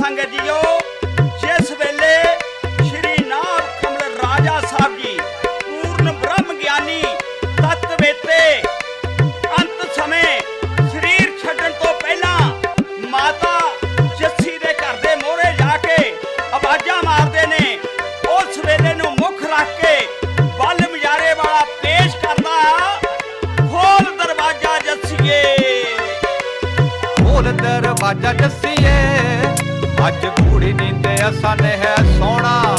ਸੰਗਤ ਜੀਓ, ਜਿਸ ਵੇਲੇ ਸ਼੍ਰੀ ਨਾਮ ਕਮਲ ਰਾਜਾ ਸਾਹਿਬ ਜੀ ਪੂਰਨ ਬ੍ਰਹਮ ਗਿਆਨੀ ਤਤਵੇਤੇ ਅੰਤ ਸਮੇਂ ਸਰੀਰ ਛੱਡਣ ਤੋਂ ਪਹਿਲਾਂ ਮਾਤਾ ਜੱਸੀ ਦੇ ਘਰ ਦੇ ਮੋਹਰੇ ਜਾ ਕੇ ਆਵਾਜ਼ਾਂ ਮਾਰਦੇ ਨੇ, ਉਸ ਵੇਲੇ ਨੂੰ ਮੁੱਖ ਰੱਖ ਕੇ ਬਲ ਮਜਾਰੇ ਵਾਲਾ ਪੇਸ਼ ਕਰਦਾ ਖੋਲ ਦਰਵਾਜ਼ਾ ਜੱਸੀਏ। ਖੋਲ ਦਰਵਾਜ਼ਾ ਜੱਸੀਏ। ਅੱਜ ਕੁੜੀ ਨੀਂਦੇ ਅਸਾਂ ਹੈ ਸੋਣਾ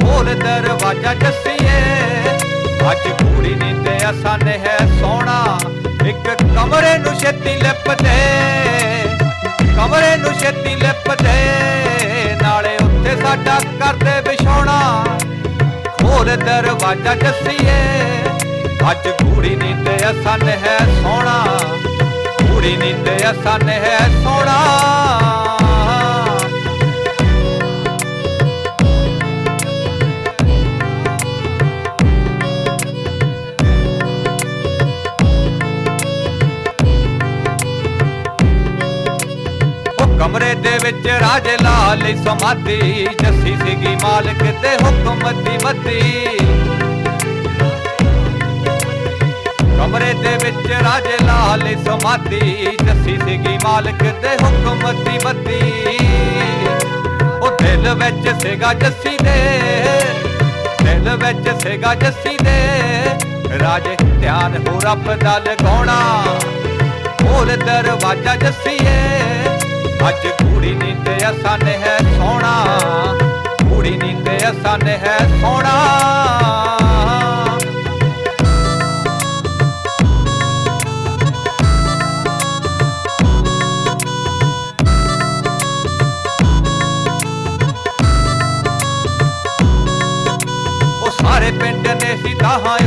ਖੋਲ ਦਰਵਾਜ਼ਾ ਜੱਸੀਏ। ਅੱਜ ਕੁੜੀ ਨੀਂਦੇ ਅਸਾਂ ਨੇ ਹੈ ਸੋਣਾ ਇੱਕ ਕਮਰੇ ਨੂੰ ਛੇਤੀ ਲਿਪਦੇ। ਕਮਰੇ ਨੂੰ ਛੇਤੀ ਲਿਪਦੇ। ਨਾਲੇ ਉੱਥੇ ਸਾਡਾ ਕਰਦੇ ਵਿਛੋਣਾ ਖੋਲ ਦਰਵਾਜ਼ਾ ਜੱਸੀਏ। ਅੱਜ ਕੁੜੀ ਨੀਂਦੇ ਅਸਾਂ ਹੈ ਸੋਣਾ ਕੁੜੀ ਨੀਂਦੇ ਅਸਾਂ ਹੈ ਸੋਣਾ ਕਮਰੇ ਦੇ ਵਿੱਚ ਰਾਜੇ ਲਾਲ ਲਈ ਸਮਾਧੀ, ਜੱਸੀ ਸੀਗੀ ਮਾਲਕ ਤੇ ਹੁਕਮ ਦੀ ਮੱਦੀ। ਕਮਰੇ ਦੇ ਵਿੱਚ ਰਾਜੇ ਲਾਲ ਲਈ ਸਮਾਧੀ, ਜੱਸੀ ਸੀਗੀ ਮਾਲਕ ਤੇ ਹੁਕਮ ਦੀ ਮੱਦੀ। ਉਹ ਦਿਲ ਵਿੱਚ ਸੀਗਾ ਜੱਸੀ ਦੇ, ਦਿਲ ਵਿੱਚ ਸੀਗਾ ਜੱਸੀ ਦੇ। ਰਾਜੇ ਧਿਆਨ ਹੋ ਰੱਬ ਦਾ ਲਗਾਉਣਾ ਖੋਲ ਦਰਵਾਜ਼ਾ ਜੱਸੀਏ। ਅੱਜ ਕੁੜੀ ਨੀਂਦੇ ਅਸਾਂ ਨੇ ਹੈ ਸੋਣਾ ਕੁੜੀ ਨੀਂਦੇ ਅਸਾਂ ਹੈ ਸੋਣਾ ਉਹ ਸਾਰੇ ਪਿੰਡ ਨੇ ਸੀ ਤਾਹਾਂ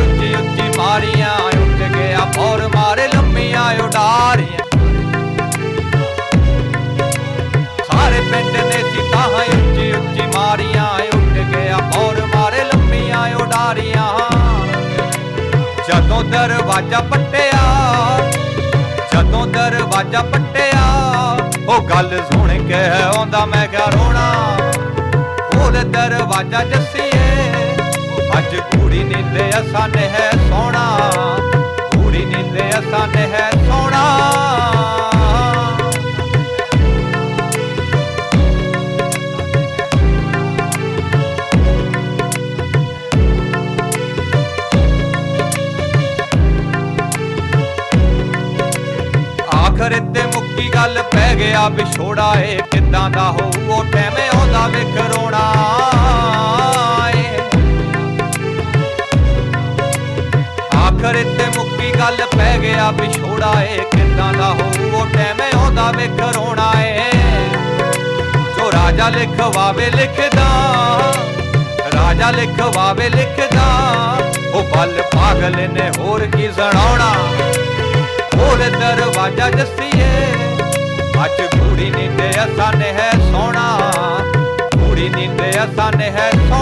ਜਦੋਂ ਦਰਵਾਜ਼ਾ ਪੱਟਿਆ, ਜਦੋਂ ਦਰਵਾਜ਼ਾ ਪੱਟਿਆ, ਉਹ ਗੱਲ ਸੁਣ ਕੇ ਆਉਂਦਾ, ਮੈਂ ਕਿਹਾ, ਰੋਣਾ, ਉਹ ਦਰਵਾਜ਼ਾ ਜੱਸੀਏ, ਅੱਜ ਕੁੜੀ ਨੀਂਦੇ ਅਸਾਂ ਨੇ ਆਖਰ ਤੇ ਮੁੱਕੀ ਗੱਲ ਪੈ ਗਿਆ ਵਿਛੋੜਾ ਏ ਕਿੱਦਾਂ ਦਾ ਹੋਊ, ਉਹ ਟਾਈਮ ਆਉਂਦਾ ਵੇਖ ਆਖਰ ਤੇ ਮੁੱਕੀ ਗੱਲ ਪੈ ਗਿਆ ਵਿਛੋੜਾ ਏ ਕਿੱਦਾਂ ਦਾ ਹੋਊ, ਉਹ ਟਾਈਮ ਆਉਂਦਾ ਵੇਖ ਰੋਣਾ ਏ। ਜੋ ਰਾਜਾ ਲਿਖਵਾਵੇ ਲਿਖਦਾ, ਰਾਜਾ ਲਿਖਵਾਵੇ ਲਿਖਦਾ, ਉਹ ਬਲ ਪਾਗਲ ਨੇ ਹੋਰ ਕੀ ਸੁਣਾਉਣਾ। ਖੋਲ ਦਰਵਾਜ਼ਾ ਜੱਸੀਏ। ਅੱਜ ਕੁੜੀ ਨੀਂਦੇ ਅਸਾਂ ਹੈ ਸੋਣਾ ਕੁੜੀ ਨੀਂਦੇ ਅਸਾਂ ਹੈ ਸੋਣਾ